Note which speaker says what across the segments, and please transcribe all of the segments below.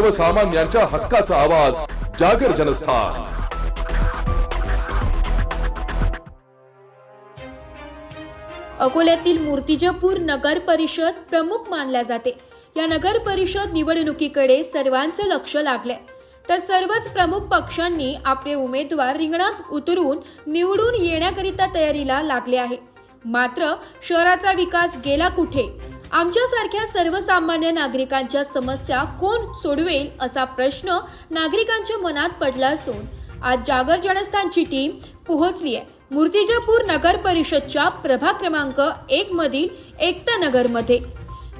Speaker 1: सर्वसामान्यांच्या हक्काचा आवाज जागर जनस्थान.
Speaker 2: अकोल्यातील मूर्तिजापूर नगर परिषद प्रमुख मानल्या जाते. या नगर परिषद निवडणुकीकडे सर्वांचं लक्ष लागलंय. तर सर्वच प्रमुख पक्षांनी आपले उमेदवार रिंगणात उतरून निवडून येण्याकरिता तयारीला लागले आहे. मात्र शहराचा विकास गेला कुठे? आमच्यासारख्या सर्वसामान्य नागरिकांच्या समस्या कोण सोडवेल असा प्रश्न नागरिकांच्या मनात पडला असून आज जागर जनस्थानची टीम पोहोचली आहे. मूर्तिजापूर नगर परिषदच्या प्रभाग क्रमांक एक मधील एकता नगरमध्ये.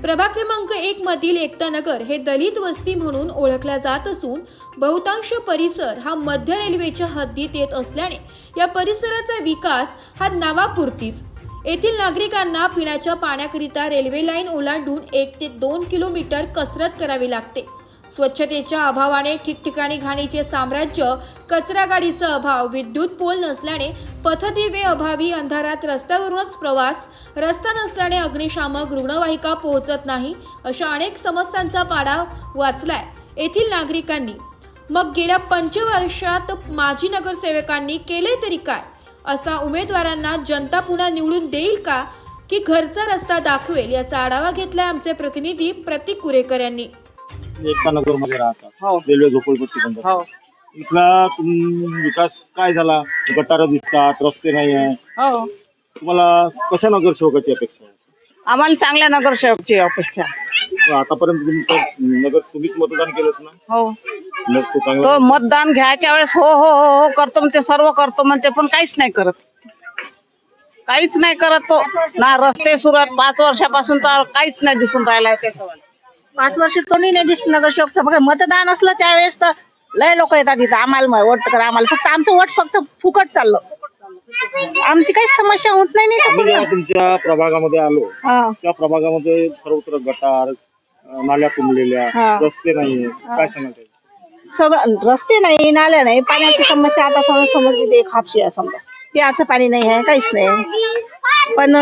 Speaker 2: प्रभाग क्रमांक एक मधील एकता नगर हे दलित वस्ती म्हणून ओळखल्या जात असून बहुतांश परिसर हा मध्य रेल्वेच्या हद्दीत येत असल्याने या परिसराचा विकास हा नावापुरतीच. येथील नागरिकांना पिण्याच्या पाण्याकरिता रेल्वे लाईन ओलांडून एक ते दोन किलोमीटर कसरत करावी लागते. स्वच्छतेच्या अभावाने ठिकठिकाणी घाणीचे साम्राज्य कचरा गाडीचा अभाव विद्युत पोल नसल्याने पथदिवे अभावी अंधारात रस्त्यावरूनच प्रवास रस्ता नसल्याने अग्निशामक रुग्णवाहिका पोहोचत नाही अशा अनेक समस्यांचा पाडा वाचलाय येथील नागरिकांनी. मग गेल्या पंचवर्षात माजी नगरसेवकांनी केले तरी काय? असा उमेदवारांना जनता पुन्हा निवडून देईल का? की घरचा रस्ता दाखवेल? याचा आढावा घेतलाय आमचे प्रतिनिधी प्रतीक कुरेकर यांनी.
Speaker 3: एकता नगरमध्ये राहतात.
Speaker 4: हो.
Speaker 3: रेल्वे झोपडपट्टी बंद.
Speaker 4: हो.
Speaker 3: इथला तुम- विकास काय झाला? गटार दिसतात रस्ते नाही आहे.
Speaker 4: हो.
Speaker 3: तुम्हाला कशा नगरसेवकाची अपेक्षा आहे?
Speaker 4: आम्हाला चांगल्या नगरसेवकची अपेक्षा
Speaker 3: आतापर्यंत तुमचं नगर तुम्हीच मतदान केलं ना?
Speaker 4: हो.
Speaker 3: मग तो
Speaker 4: तो मतदान घ्यायच्या वेळेस हो हो हो हो करतो म्हणते सर्व करतो म्हणते पण काहीच नाही करत. काहीच नाही करत तो. ना रस्ते सुरत पाच वर्षापासून तर काहीच नाही दिसून राहिलाय त्याच्यावर पाच वर्ष कोणी नाही दिसत नगरसेवकचं बघा मतदान असलं त्यावेळेस तर लय लोक येतात तिथं आम्हाला वोट करा आम्हाला. फक्त आमचं वोट फक्त फुकट चाललं. आमची काही समस्या होत नाही नाही
Speaker 3: आम्ही तुमच्या प्रभागामध्ये आलो.
Speaker 4: हा.
Speaker 3: त्या प्रभागामध्ये सर्वत्र गटार अं, नाल्या तुंबलेल्या
Speaker 4: हा.
Speaker 3: रस्ते नाहीये. काय सांगत
Speaker 4: सगळं रस्ते नाही नाल्या नाही पाण्याची समस्या आता समज समजली ते खापशी आहे समजा ते असं पाणी नाही आहे काहीच नाही पण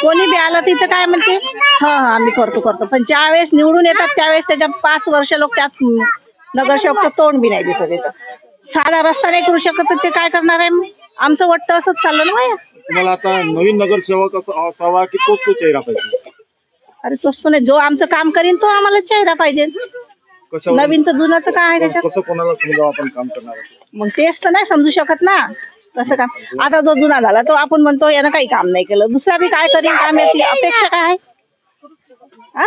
Speaker 4: कोणी बी आलं तिथं काय म्हणते? हा हा आम्ही करतो करतो. पण ज्या वेळेस निवडून येतात त्यावेळेस त्याच्या पाच वर्ष लोक त्यात नगरसेवकचं तोंड बी नाही दिसत येतं साधा रस्ता नाही करू शकत तर ते काय करणार आहे? आमचं वाटतं असंच चाललं ना माया
Speaker 3: तुम्हाला आता नवीन नगरसेवक असं असावा की तोच तो चेहरा पाहिजे?
Speaker 4: अरे तोच तो नाही जो आमचं काम करीन तो आम्हाला चेहरा पाहिजे.
Speaker 3: कसं
Speaker 4: नवीनचं जुनाचं काय आहे त्याच्यात?
Speaker 3: कसं कोणाला समजावं आपण काम करणार आहोत?
Speaker 4: मग तेच तर नाही समजू शकत ना. कसं काम आता जो जुना झाला तो आपण म्हणतो यानं काही काम नाही केलं. दुसरा बी काय करीन काम याची अपेक्षा काय? आहे हा?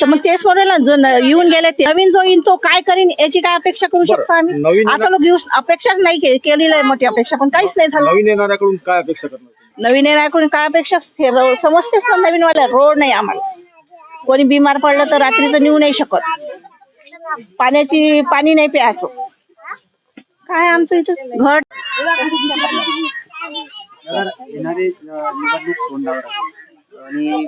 Speaker 4: तर मग तेच म्हणेल ना जो न- येऊन गेले ते. नवीन जो येईन तो काय करीन याची काय अपेक्षा करू शकतो आम्ही?
Speaker 3: नवीन
Speaker 4: आता लोक येऊ अपेक्षाच नाही के- केलेली आहे मोठी अपेक्षा. पण काहीच नाही झालं.
Speaker 3: नवीन येणाऱ्याकडून काय अपेक्षा करणार तुम्ही?
Speaker 4: नवीन येण्याकडून काय अपेक्षा? हे समजतेच ना नवीन वाल्या रोड नाही आम्हाला. कोणी बिमार पडलं तर रात्रीचं नेऊ नाही शकत. पाण्याची पाणी नाही प्यायचं काय आमचं इथं?
Speaker 5: येणारे निवडणूक तोंडावर आणि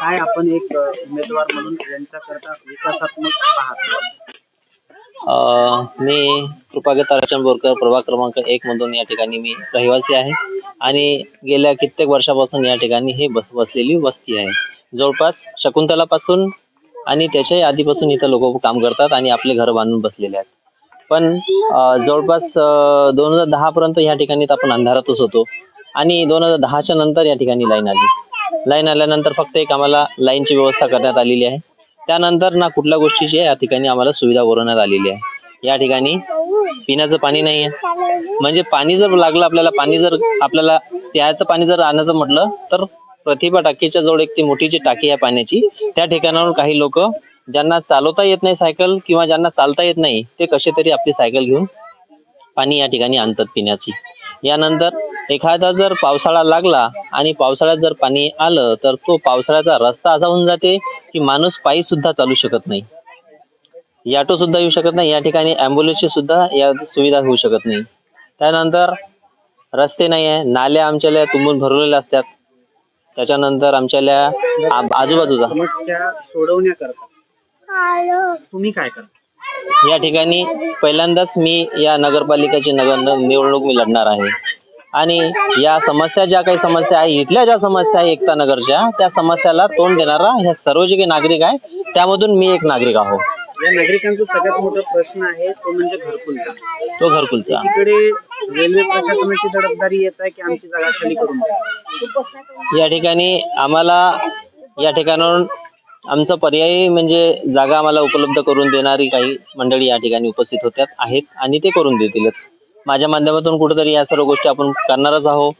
Speaker 5: काय आपण एक उमेदवार म्हणून यांच्याकरता विकासात्मक पाहतो?
Speaker 6: अ, मी कृपागत ताराचंद बोरकर प्रभाग क्रमांक एक मधून या ठिकाणी मी रहिवासी आहे. आणि गेल्या कित्येक वर्षापासून या ठिकाणी हे बस बसलेली वस्ती आहे. जवळपास शकुंतलापासून आणि त्याच्याही आधीपासून इथं लोक काम करतात आणि आपले घर बांधून बसलेले आहेत. पण जवळपास दोन हजार दहा पर्यंत या ठिकाणी आपण अंधारातच होतो आणि दोन हजार दहाच्या नंतर या ठिकाणी लाईन आली. लाईन आल्यानंतर फक्त एक आम्हाला लाईनची व्यवस्था करण्यात आलेली आहे. त्यानंतर ना कुठल्या गोष्टीची या ठिकाणी आम्हाला सुविधा पुरवण्यात आलेली आहे. या ठिकाणी पिण्याचं पाणी नाही आहे. म्हणजे पाणी जर लागलं आपल्याला पाणी जर आपल्याला प्यायचं पाणी जर आणायचं म्हटलं तर प्रतिभा टाकीच्या जवळ एक ती मोठी जी टाकी आहे पाण्याची. त्या ठिकाणावरून काही लोक ज्यांना चालवता येत नाही सायकल किंवा ज्यांना चालता येत नाही ते कसे तरी आपली सायकल घेऊन पाणी या ठिकाणी आणतात पिण्याची. यानंतर एखादा जर पावसाळा लागला आणि पावसाळ्यात जर पाणी आलं तर तो पावसाळ्याचा रस्ता असा होऊन जाते की माणूस पायी सुद्धा चालू शकत नाही. याटो सुद्धा येऊ शकत नाही या ठिकाणी अँबुलन्सची सुद्धा या सुविधा होऊ शकत नाही. त्यानंतर रस्ते नाही आहे नाल्या आमच्याला तुंबून भरलेल्या असतात. त्याच्यानंतर आमच्याला आ- आजूबाजूचा.
Speaker 5: समस्या सोडवण्याकरता तुम्ही काय करता?
Speaker 6: या ठिकाणी पहिल्यांदाच मी या नगरपालिकेची नगर निवडणूक मी लढणार आहे. आणि या समस्या ज्या काही समस्या आहे इथल्या ज्या समस्या आहे एकता नगरच्या त्या समस्याला तोंड देणारा ह्या सर्व जे काही नागरिक आहे त्यामधून मी एक नागरिक आहो.
Speaker 5: या नागरिकांचा सगळ्यात मोठा प्रश्न आहे तो म्हणजे घरकुलचा
Speaker 6: तो घरकुलचा
Speaker 5: तिकडे रेल्वे प्रशासनाची जबाबदारी येत आहे की आमची जागा खाली करून द्या?
Speaker 6: या ठिकाणी आम्हाला या ठिकाणावरून आमचं पर्यायी म्हणजे जागा आम्हाला उपलब्ध करून देणारी काही मंडळी या ठिकाणी उपस्थित होत्यात आहेत आणि ते करून देतीलच. माझ्या माध्यमातून कुठेतरी या सर्व गोष्टी आपण करणारच आहोत.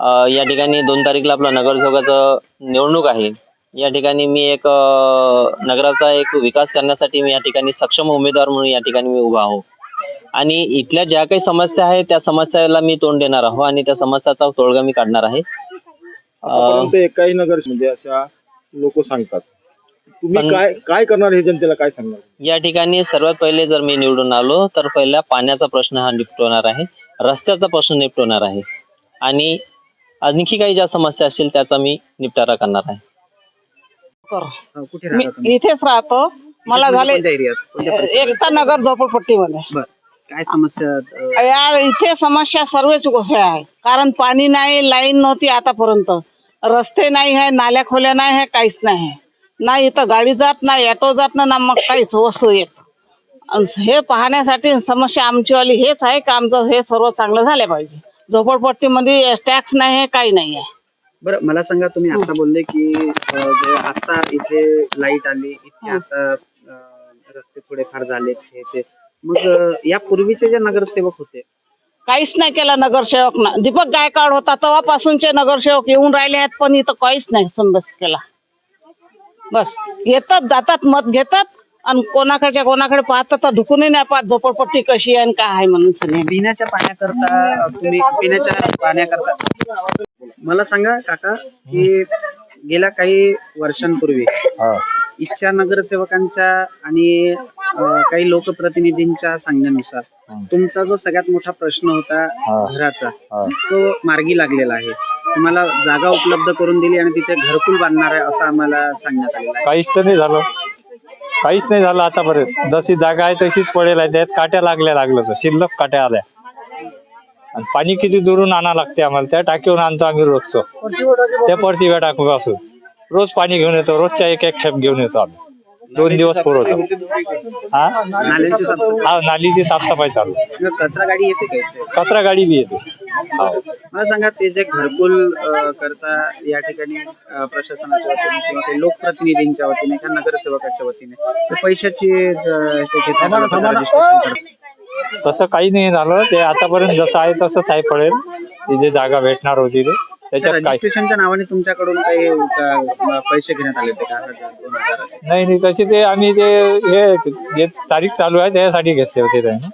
Speaker 6: अं, या ठिकाणी दोन तारीखला आपलं नगरसेवकाचं निवडणूक आहे. या ठिकाणी मी एक नगराचा एक विकास करण्यासाठी मी या ठिकाणी सक्षम उमेदवार म्हणून या ठिकाणी मी उभा आहो. आणि इथल्या ज्या काही समस्या आहेत त्या समस्याला मी तोंड देणार आहो आणि त्या समस्याचा तोडगा मी काढणार आहे.
Speaker 3: एकाही नगर म्हणजे अशा लोक सांगतात. तुम्ही काय काय करणार हे जनतेला काय सांगणार?
Speaker 6: या ठिकाणी सर्वात पहिले जर मी निवडून आलो तर पहिला पाण्याचा प्रश्न हा निपटवणार आहे रस्त्याचा प्रश्न निपटवणार आहे. आणि आणखी काही ज्या समस्या असतील त्याचा मी निपटारा करणार आहे.
Speaker 5: अं, कुठे
Speaker 7: मी
Speaker 5: राहता तुम्ही?
Speaker 7: इथेच राहतो. मला झाले
Speaker 5: कोणत्या एरियात कोणत्या परिसरात?
Speaker 7: एकता नगर झोपडपट्टीमध्ये.
Speaker 5: बर. काय समस्या अं,
Speaker 7: या इथे समस्या सर्वच गोष्टी आहे. कारण पाणी नाही लाईन नव्हती आतापर्यंत. रस्ते नाही आहे नाल्या खोल्या नाही आहे काहीच नाही आहे. ना इथं गाडी जात नाही ऑटो जात नाही ना मग काहीच वस्तू येत. अन हे पाहण्यासाठी समस्या आमचीवाली हेच आहे की आमचं हे सर्व चांगलं झालं पाहिजे. झोपडपट्टीमध्ये टॅक्स नाही आहे काही नाही आहे.
Speaker 5: बरं मला सांगा तुम्ही आता बोलले की अं, जे आता इथे लाइट आली इथे आता अं, रस्ते थोडेफार झालेत हे ते. मग अं, या पूर्वीचे जे नगरसेवक होते?
Speaker 7: काहीच नाही केला नगरसेवक ना दीपक गायकवाड होता तेव्हापासूनचे नगरसेवक येऊन राहिले आहेत पण इथं काहीच नाही संबस केला. बस. येतात जातात मत घेतात आणि कोणाकडच्या कोणाकडे पाहतात तर ढुकूनही नाही पाहत झोपडपट्टी कशी आहे आणि काय आहे म्हणून सगळे
Speaker 5: पिण्याच्या पाण्याकरता तुम्ही पिण्याच्या पाण्याकरता. मला सांगा काका की गेल्या काही वर्षांपूर्वी इच्छा नगरसेवकांच्या आणि काही लोकप्रतिनिधींच्या सांगण्यानुसार तुमचा जो सगळ्यात मोठा प्रश्न होता घराचा तो मार्गी लागलेला आहे. तुम्हाला जागा उपलब्ध करून दिली आणि तिथे घरकुल बांधणार आहे असं आम्हाला सांगण्यात आलेलं आहे.
Speaker 8: काहीच तर नाही झालं. काहीच नाही झालं आतापर्यंत. जशी जागा आहे तशीच पडेल आहे. त्यात काट्या लागल्या लागलं तर. शिल्लक काट्या आल्या. आणि पाणी किती दुरून आणा लागते आम्हाला. त्या टाकीवरून आणतो आम्ही रोजचं. त्या परतीव्या टाकूपासून रोज पाणी घेऊन येतो. रोजच्या एक एक खेप घेऊन येतो आम्ही. दोन दिवस हा?
Speaker 5: नाल्यांची साफसफाई.
Speaker 8: हा नालीची साफसफाई चालू. आहे.
Speaker 5: किंवा कचरा गाडी येते का इथे?
Speaker 8: कचरा गाडी बी येते. हो.
Speaker 5: मला सांगा ते जे घरकुल अं, करता या ठिकाणी अं, प्रशासनाच्या वतीने किंवा लोकप्रतिनिधींच्या वतीने किंवा नगरसेवकाच्या वतीने ते पैशाची अं, ते.
Speaker 8: तसं काही नाही झालं. ते आतापर्यंत जसं आहे तसंच आहे पडेल. ती जे जागा भेटणार होती ते. त्याच्यात काय?
Speaker 5: रजिस्ट्रेशनच्या नावाने तुमच्याकडून काही अं, पैसे घेण्यात आले होते का? हजार दोन हजार असे?
Speaker 8: नाही नाही तशी ते आम्ही ते हे जे तारीख चालू आहे त्यासाठी घेतले होते त्यांनी.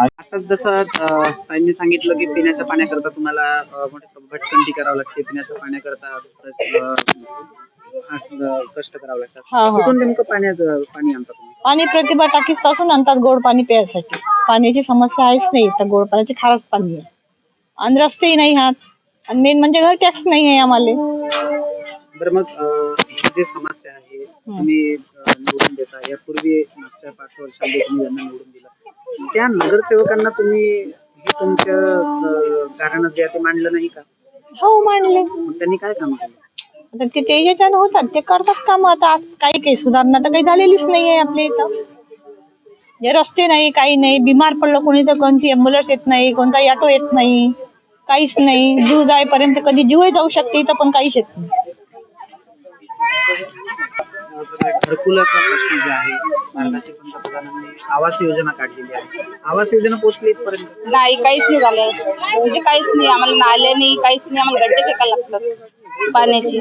Speaker 5: आता जसं अं, ताईंनी सांगितलं की पिण्याच्या पाण्याकरता तुम्हाला अं, मोठी भटकंती करावं लागते. पिण्याच्या पाण्याकरता अं, अं, कष्ट करावं लागतात.
Speaker 4: हा, हा.
Speaker 5: कुठून नेमकं पाण्याचं पाणी आणता तुम्ही?
Speaker 4: आणि प्रतिभा टाकीसपासून आणतात गोड पाणी प्यायसाठी. पाण्याची समस्या आहेच नाही तर गोड पाण्याचे खारच पाणी आहे. आणि रस्तेही नाही हात आणि मेन म्हणजे घर टॅक्स नाही आहे आम्हाला.
Speaker 5: बरं मग अं, ही जी समस्या आहे तुम्ही अं, निवडून देता. यापूर्वी मागच्या पाच वर्षांमध्ये तुम्ही यांना निवडून दिलं. त्या नगरसेवकांना तुम्ही हे तुमच्या अं, कारण जे आहे ते मांडलं नाही का?
Speaker 4: हो मांडले.
Speaker 5: मग त्यांनी काय काम केलं?
Speaker 4: आता ते त्याच्यानं होतात ते करतात काम. आता आज काही काही सुधारणा तर काही झालेलीच नाही आहे आपल्या इथं. जे रस्ते नाही काही नाही. बिमार पडलं कोणी तर कोणती अँब्युलन्स येत नाही कोणता ऑटो येत नाही. काहीच नाही. जीव जाईपर्यंत कधी जीवही जाऊ शकते इथं पण काहीच येत नाही.
Speaker 5: घरकुलाचा प्रश्न जे आहे भारताचे पंतप्रधानांनी आवास योजना काढलेली आहे. आवास योजना पोहोचली इथपर्यंत?
Speaker 9: नाही काहीच नाही झालं. म्हणजे काहीच नाही. आम्हाला नाले नाही काहीच नाही. आम्हाला गड्डे फेकायला लागतात. पाण्याची.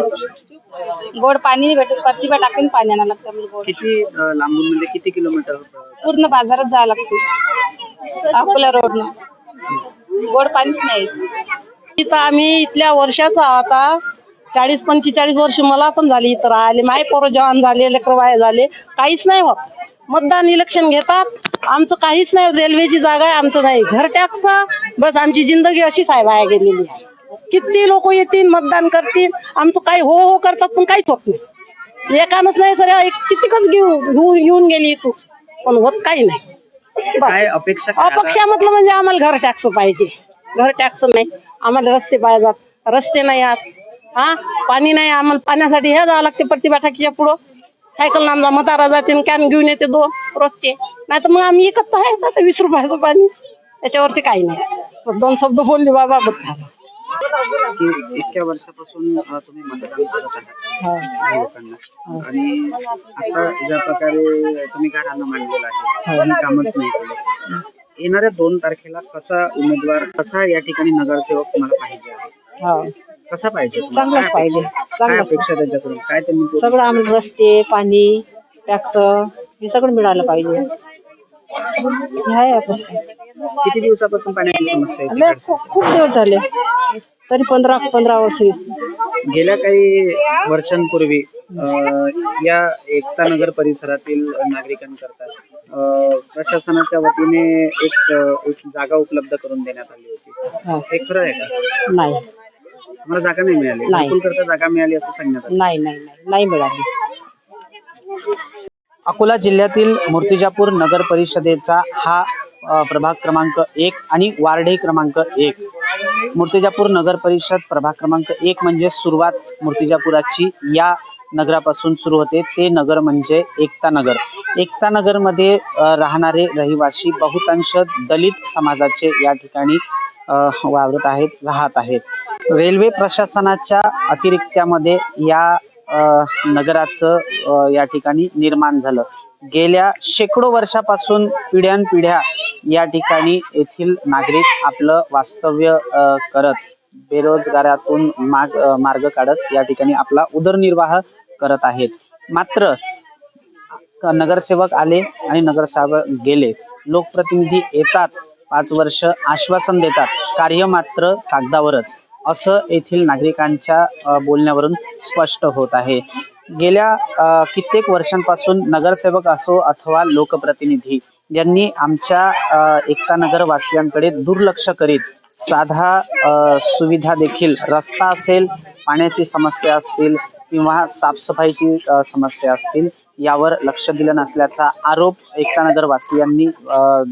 Speaker 9: गोड पाणी नाही भेटत. प्रतिभा टाकून पाणी आणायला लागतं आम्हाला गोड.
Speaker 5: किती अं, लांबून म्हणजे किती किलोमीटर
Speaker 9: पूर्ण बाजारात जावं लागते. अकोला रोडनं. गोड पाणीच नाही.
Speaker 7: तिथं आम्ही इथल्या वर्षाचा आता चाळीस पंचेचाळीस वर्ष मला पण झाली इथं राहिले माय पोरं जवान झाले लेकर वाया झाले. काहीच नाही होत. मतदान इलेक्शन घेतात. आमचं काहीच नाही रेल्वेची जागा आहे आमचं नाही. घर टॅक्सचं बस आमची जिंदगी अशीच आहे वाया गेलेली आहे. किती लोक येतील मतदान करतील? आमचं काही हो हो करतात पण काहीच होत नाही. एकानच नाही सर कितीकच घेऊ घेऊन गेली तू पण होत काही नाही.
Speaker 5: काय अपेक्षा काय आता?
Speaker 7: अपक्ष म्हटलं म्हणजे आम्हाला घर टॅक्स पाहिजे. घर टॅक्स नाही. आम्हाला रस्ते पाहिजेत. रस्ते नाही आहात हा? पाणी नाही आम्हाला पाण्यासाठी हे जावं लागते प्रतिभा टाकीच्या पुढं. सायकल नामदा मतारा जाते कॅन घेऊन येते दोन रोजचे. नाही तर मग आम्ही एकच आहे आता वीस रुपयाचं पाणी. त्याच्यावरती काही नाही. दोन शब्द बोलले बाबा बस झालं.
Speaker 5: की इतक्या वर्षापासून तुम्ही मतदान करत आहात. लोकांना. आणि आता ज्या प्रकारे तुम्ही घरानं मांडलेलं आहे तुम्ही कामच नाही केलं. येणाऱ्या दोन तारखेला कसा उमेदवार कसा या ठिकाणी नगरसेवक तुम्हाला पाहिजे आहे?
Speaker 7: हा.
Speaker 5: कसा पाहिजे?
Speaker 7: चांगलाच पाहिजे.
Speaker 5: अपेक्षा- काय अपेक्षा त्याच्याकडून? काय त्यांनी
Speaker 7: सगळं आम्हाला रस्ते पाणी टॅक्स हे सगळं मिळालं पाहिजे. हे आहे अवस्था.
Speaker 5: किती दिवसापासून पाण्याची समस्या आहे
Speaker 7: लय
Speaker 5: तिकडची?
Speaker 7: खूप खूप दिवस झाले. तरी पंधरा पंधरा वर्ष वीस
Speaker 5: गेल्या काही वर्षांपूर्वी अ, या एकता नगर परिसरातील नागरिकांकरता अ, प्रशासनाच्या वतीने एक अ, एक जागा उपलब्ध करून देण्यात आली होती.
Speaker 7: हा.
Speaker 5: हे खरं आहे का?
Speaker 7: नाही.
Speaker 5: मला जागा नाही मिळाली?
Speaker 7: नाही.
Speaker 5: करता जागा मिळाली असं सांगण्यात आलं.
Speaker 7: नाही नाही नाही. नाही मिळाली.
Speaker 5: अकोला जिल्ह्यातील मूर्तिजापूर नगर परिषदेचा हा प्रभाग क्रमांक एक आणि वार्डे क्रमांक एक. मूर्तिजापूर नगर परिषद प्रभाग क्रमांक एक म्हणजे सुरुवात मूर्तिजापुराची या नगरापासून सुरू होते. ते नगर म्हणजे एकता नगर. एकता नगरमध्ये राहणारे रहिवासी बहुतांश दलित समाजाचे या ठिकाणी वावरत आहेत राहत आहेत. रेल्वे प्रशासनाच्या अतिरिक्त्यामध्ये या नगराचं या ठिकाणी निर्माण झालं. गेल्या शेकडो वर्षापासून पिढ्यानपिढ्या या ठिकाणी येथील नागरिक आपलं वास्तव्य करत बेरोजगारातून माग मार्ग काढत या ठिकाणी आपला उदरनिर्वाह करत आहेत. मात्र नगरसेवक आले आणि नगरसेवक गेले. लोकप्रतिनिधी येतात पाच वर्ष आश्वासन देतात कार्य मात्र कागदावरच. असं येथील नागरिकांच्या बोलण्यावरून स्पष्ट होत आहे. गेल्या कित्येक वर्षांपासून नगरसेवक असो अथवा लोकप्रतिनिधी यांनी आमच्या एकता नगर वासियांकडे दुर्लक्ष करीत साधा सुविधा देखील रस्ता असेल पाण्याची समस्या असतील किंवा साफसफाईची समस्या असतील यावर लक्ष दिलं नसल्याचा आरोप एकता नगर वासियांनी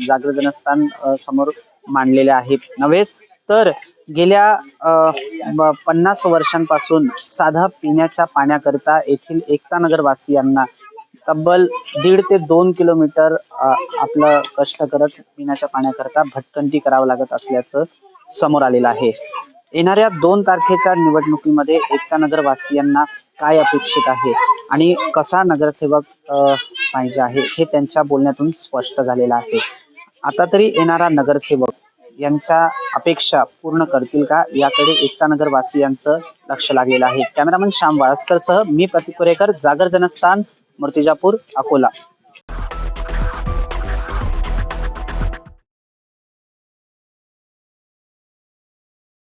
Speaker 5: जागृत जनस्थान समोर मांडलेले आहेत. नव्हेच तर गेल्या पन्नास वर्षांपासून साधा पिण्याच्या पाण्याकरता येथील एकता नगरवासियांना तब्बल दीड ते दोन किलोमीटर आपलं कष्ट करत पिण्याच्या पाण्याकरता भटकंती करावं लागत असल्याचं समोर आलेलं आहे. येणाऱ्या दोन तारखेच्या निवडणुकीमध्ये एकता नगरवासियांना काय अपेक्षित आहे आणि कसा नगरसेवक पाहिजे आहे हे त्यांच्या बोलण्यातून स्पष्ट झालेलं आहे. आता तरी येणारा नगरसेवक यांच्या अपेक्षा पूर्ण करतील का? याकडे एकता नगर वासियांचं लक्ष लागलेलं आहे. कॅमेरामन श्याम वाळस्कर सह मी प्रतीक पुरेकर जागर जनस्थान मूर्तिजापूर अकोला.